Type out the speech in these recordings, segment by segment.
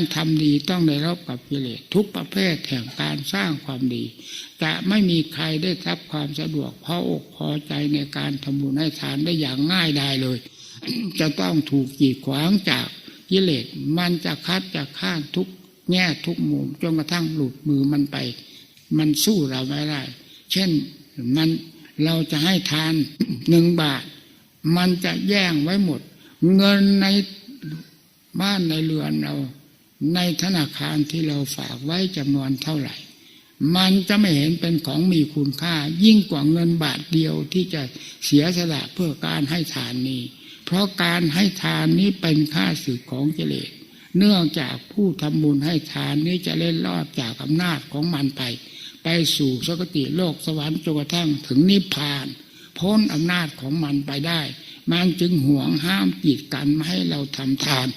การทำดีต้องได้รับกับกิเลสทุกประเภทแห่งการสร้างความดี จะไม่มีใครได้รับความสะดวกพออกพอใจในการทำบุญให้ทานได้อย่างง่ายได้เลย จะต้องถูกกีดขวางจากกิเลสมันจะคัดจะข้านทุกแง่ทุกมุมจนกระทั่งหลุดมือมันไป มันสู้เราไม่ได้ เช่นมันเราจะให้ทานหนึ่งบาท มันจะแย่งไว้หมด เงินในบ้านในเรือนเรา ในธนาคารที่เราฝากไว้จำนวนเท่าไหร่ มันจะไม่เห็นเป็นของมีคุณค่า ยิ่งกว่าเงินบาทเดียวที่จะเสียสละเพื่อการให้ทานนี้ เพราะการให้ทานนี้เป็นค่าสึกของกิเลสเนื่องจากผู้ทำบุญให้ทานนี้จะเล่นรอดจากอำนาจของมันไป ไปสู่สกติโลกสวรรค์จนกระทั่งถึงนิพพาน พ้นอำนาจของมันไปได้ มันจึงห่วงห้ามกีดกันไม่ให้เราทำทาน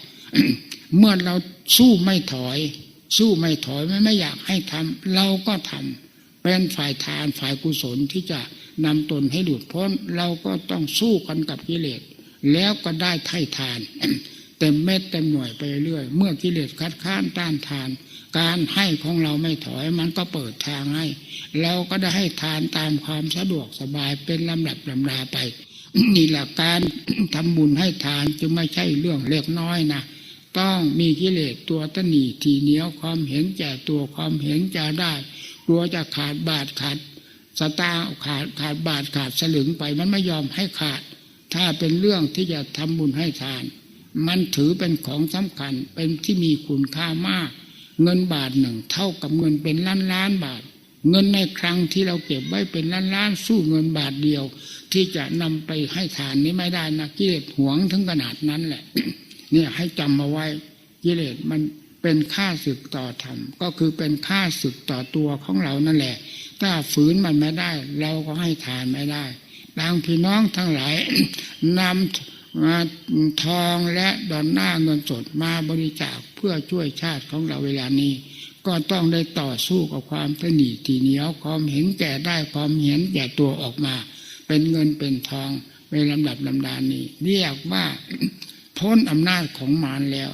เมื่อเราสู้ไม่ถอย สู้ไม่ถอยไม่ไม่อยากให้ทำเราก็ทำเป็นฝ่ายทานฝ่ายกุศลที่จะนำตนให้หลุดพ้น เราก็ต้องสู้กันกับกิเลสแล้วก็ได้ไถ่ทานเต็มเม็ดเต็มหน่วยไปเรื่อยเมื่อกิเลสคัดค้านต้านทาน การให้ของเราไม่ถอยมันก็เปิดทางให้ เราก็ได้ให้ทานตามความสะดวกสบายเป็นลำดับลำดาไปนี่แหละการทำบุญให้ทานจึงไม่ใช่เรื่องเล็กน้อยนะ ต้องมีกิเลสตัวตนีทีเหนียวความเห็นแก่ตัวความเห็นจะได้กลัวจะขาดบาทขาดสตาขาดขาดบาทขาดสลึงไปมันไม่ยอมให้ขาด ถ้าเป็นเรื่องที่จะทำบุญให้ทาน มันถือเป็นของสำคัญเป็นที่มีคุณค่ามาก เงินบาทหนึ่งเท่ากับเงินเป็นล้านล้านบาท เงินในครั้งที่เราเก็บไว้เป็นล้านล้านสู้เงินบาทเดียว ที่จะนำไปให้ทานนี้ไม่ได้นะกิเลสหวงถึงขนาดนั้นแหละ เนี่ยให้จำมาไว้กิเลสมันเป็นค่าศึกต่อธรรมก็คือเป็นค่าศึกต่อตัวของเรานั่นแหละ ถ้าฝืนมันไม่ได้ เราก็ให้ทานไม่ได้ดังพี่น้องทั้งหลายนำมาทองและดอนหน้าเงินสดมาบริจาคเพื่อช่วยชาติของเราเวลานี้ ก็ต้องได้ต่อสู้กับความตนีทีเหนียวความเห็นแก่ได้ความเห็นแก่ตัวออกมา เป็นเงินเป็นทองเป็นลำดับลำดานนี้ เรียกว่า พ้นอำนาจของมารแล้ว